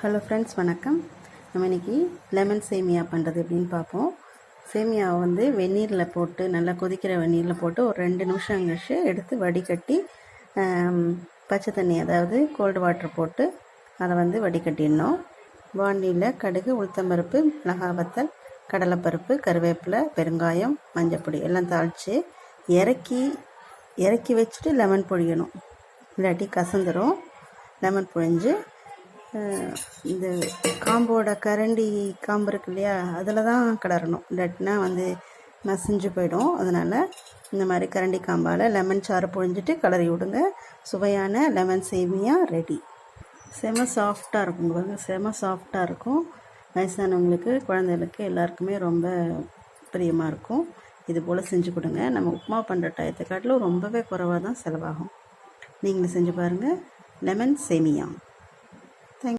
Hello friends வணக்கம். நம்ம இன்னைக்கு லெமன் சேமியா பண்ணுறது எப்படின்னு பார்ப்போம். சேமியாவை வந்து வெந்நீரில் போட்டு நல்லா கொதிக்கிற வெந்நீரில் போட்டு ஒரு ரெண்டு நிமிஷம் கழிச்சு எடுத்து வடிகட்டி பச்சை தண்ணி அதாவது கோல்டு வாட்டர் போட்டு அதை வந்து வடிகட்டிடணும். வாண்டியில் கடுகு உளுத்தம்பருப்பு மிளகாவத்தல் கடலைப்பருப்பு கருவேப்பிலை பெருங்காயம் மஞ்சப்பொடி எல்லாம் தாளித்து இறக்கி இறக்கி வச்சுட்டு லெமன் பொழியணும். இல்லாட்டி கசந்துரும். லெமன் புழிஞ்சு இந்த காம்போட கரண்டி காம்பு இருக்கு இல்லையா அதில் தான் கிளறணும். இல்லாட்டினா வந்து மசிஞ்சு போயிடும். அதனால் இந்த மாதிரி கரண்டி காம்பால் லெமன் சாறு பொழிஞ்சிட்டு கலரி விடுங்க. சுவையான லெமன் சேமியா ரெடி. செம சாஃப்டாக இருக்கும் பாருங்க செம சாஃப்டாக இருக்கும். வயசானவங்களுக்கு குழந்தைகளுக்கு எல்லாருக்குமே ரொம்ப பிரியமாக இருக்கும். இது போல் செஞ்சு கொடுங்க. நம்ம உப்புமா பண்ணுற டயத்தை காட்டிலும் ரொம்பவே குறைவாக தான் செலவாகும். நீங்களும் செஞ்சு பாருங்கள் லெமன் சேமியா.